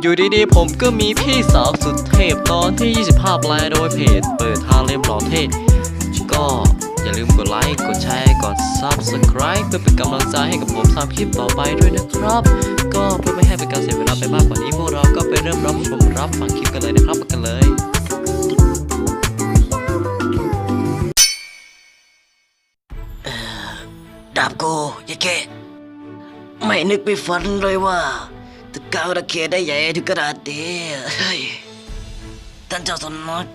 อยู่ดีๆ ผมก็มีพี่สาวสุดเทพตอนที่ 25ปลายโดยเพจ เปิดทางเล่มหล่อเท่ก็อย่าลืมกดไลค์ กดแชร์ กด Subscribe เพื่อเป็นกำลังใจให้กับผมทำคลิปต่อไปด้วยนะครับ ก็เพื่อไม่ให้เป็นการเสียเวลาไปมากกว่านี้พวกเราก็ไปเริ่มรับชมรับฟังคลิปกันเลยนะครับกันเลยดาบโกยายเกะไม่นึกไม่ฝันเลยว่า จะก้าวระเกได้ใหญ่ถึงกระดาษเดีเฮ้ยท่านเจ้าสำนัก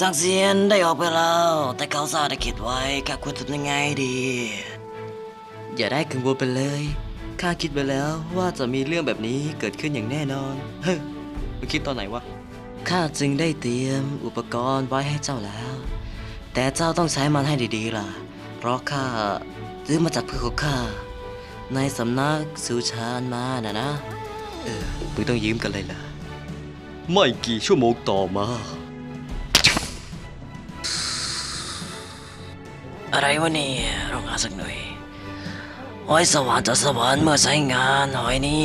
สังเซียนได้ออกไปแล้ว แต่เขาซาได้คิดไว้ข้าควรทำยังไงดี อย่าได้กังวลไปเลยข้าคิดไปแล้วว่าจะมีเรื่องแบบนี้เกิดขึ้นอย่างแน่นอน เฮ้ยมึงคิดตอนไหนวะข้าจึงได้เตรียมอุปกรณ์ไว้ให้เจ้าแล้ว แต่เจ้าต้องใช้มันให้ดีๆล่ะ เพราะข้าซื้อมาจากเพื่อนของข้าในสำนักสุชานมานะนะ มึงต้องยืมกันเลยล่ะ ไม่กี่ชั่วโมงต่อมา อะไรวะเนี่ยลองหาสักหน่อยหอยสว่านจะสว่านเมื่อใช้งานหอยนี้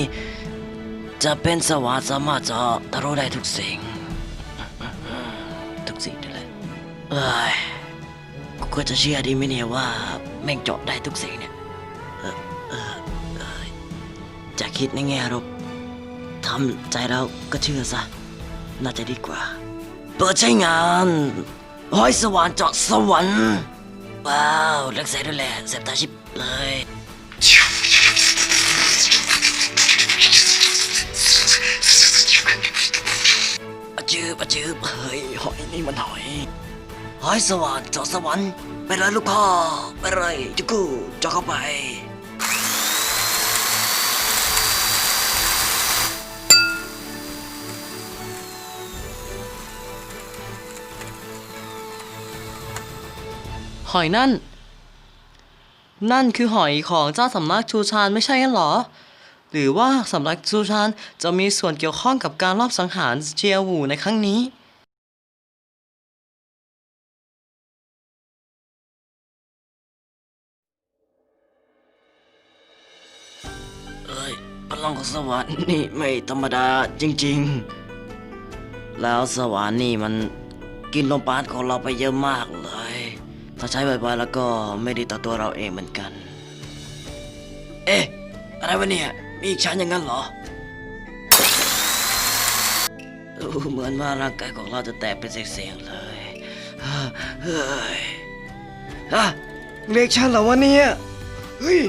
จะเป็นสว่านสามารถเจาะทะลุได้ทุกสิ่ง ทุกสิ่งนั่นแหละเอ้ยกูควรจะเชื่อดีไหมเนี่ยว่า แม่งเจาะได้ทุกสิ่งเนี่ยเออเออเออจะคิดในแง่ลบ ทำใจแล้วก็เชื่อซะ น่าจะดีกว่า เปิดใช้งานหอยสว่านเจาะสวรรค์ ว้าวเลือกใส่ด้วยแหละเสพตาชิบเลยอจืบอจืบเฮ้ยหอยนี่มันหอยหอยสวรรค์เจาะสวรรค์ไปเลยลูกพ่อไปเลยจุกูเจาะเข้าไป หอยนั่น นั่นคือหอยของเจ้าสำนักชูชานไม่ใช่กันหรอ หรือว่าสำนักชูชานจะมีส่วนเกี่ยวข้องกับการลอบสังหารเจียวูในครั้งนี้เอ้ยพลังของสวรรค์นี่ไม่ธรรมดาจริงๆ แล้วสวรรค์นี่มันกินลมปราณของเราไปเยอะมากเลย ถ้าใช้บ่อยๆแล้วก็ไม่ดีต่อตัวเราเองเหมือนกัน เอ๊ะ อะไรวะเนี่ย มีอีกชั้นอย่างนั้นเหรอ เหมือนว่าร่างกายของเราจะแตกเป็นเสียงๆเลยเฮ้ยฮะเรียกฉันเหรอวะเนี่ยเฮ้ย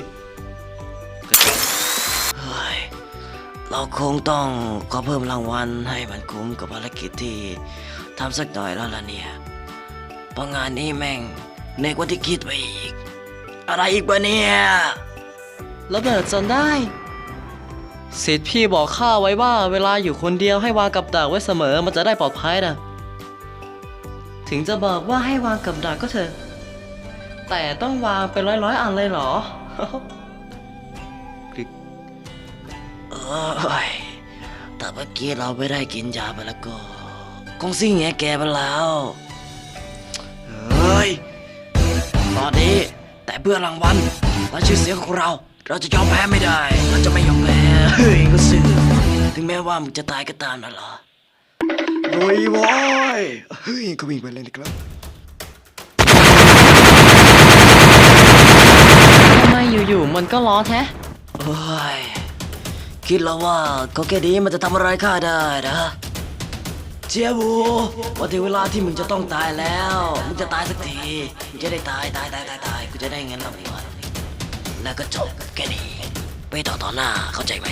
เฮ้ยเราคงต้องขอเพิ่มรางวัลให้มันคุ้มกับภารกิจที่ทำสักหน่อยแล้วล่ะเนี่ยเพราะงานนี้แม่ง หนื่อยกว่าที่คิดไปอีก อะไรอีกวะเนี่ยระเบิดจนได้สิทธิ์พี่บอกข้าไว้ว่าเวลาอยู่คนเดียวให้วางกับดักไว้เสมอมันจะได้ปลอดภัยนะถึงจะบอกว่าให้วางกับดักก็เถอะ แต่ต้องวางเป็นร้อยร้อยๆอันเลยเหรอเอ้ยแต่เมื่อกี้เราไม่ได้กินยาไปแล้วก็คงซิ่งแงแกไปแล้ว อนนี้ แต่เพื่อรางวัลและชื่อเสียงของเรา เราจะยอมแพ้ไม่ได้ เราจะไม่ยอมแพ้เฮ้ยก็ซื้อถึงแม้ว่ามึงจะตายก็ตามนั่นเหรอลุยบอยเฮ้ยก็วิ่งไปเลยนะครับทำไมอยู่ๆมันก็ร้อนแท้เฮ้ยคิดแล้วว่าก็แค่นี้มันจะทำอะไรข้าได้นะ เจียบูว่าถึงเวลาที่มึงจะต้องตายแล้ว มึงจะตายสักทีมึงจะได้ตายตายตายตายตายกูจะได้เงินรางวัลแล้วก็จบแค่นี้ไปต่อต่อหน้าเข้าใจไหม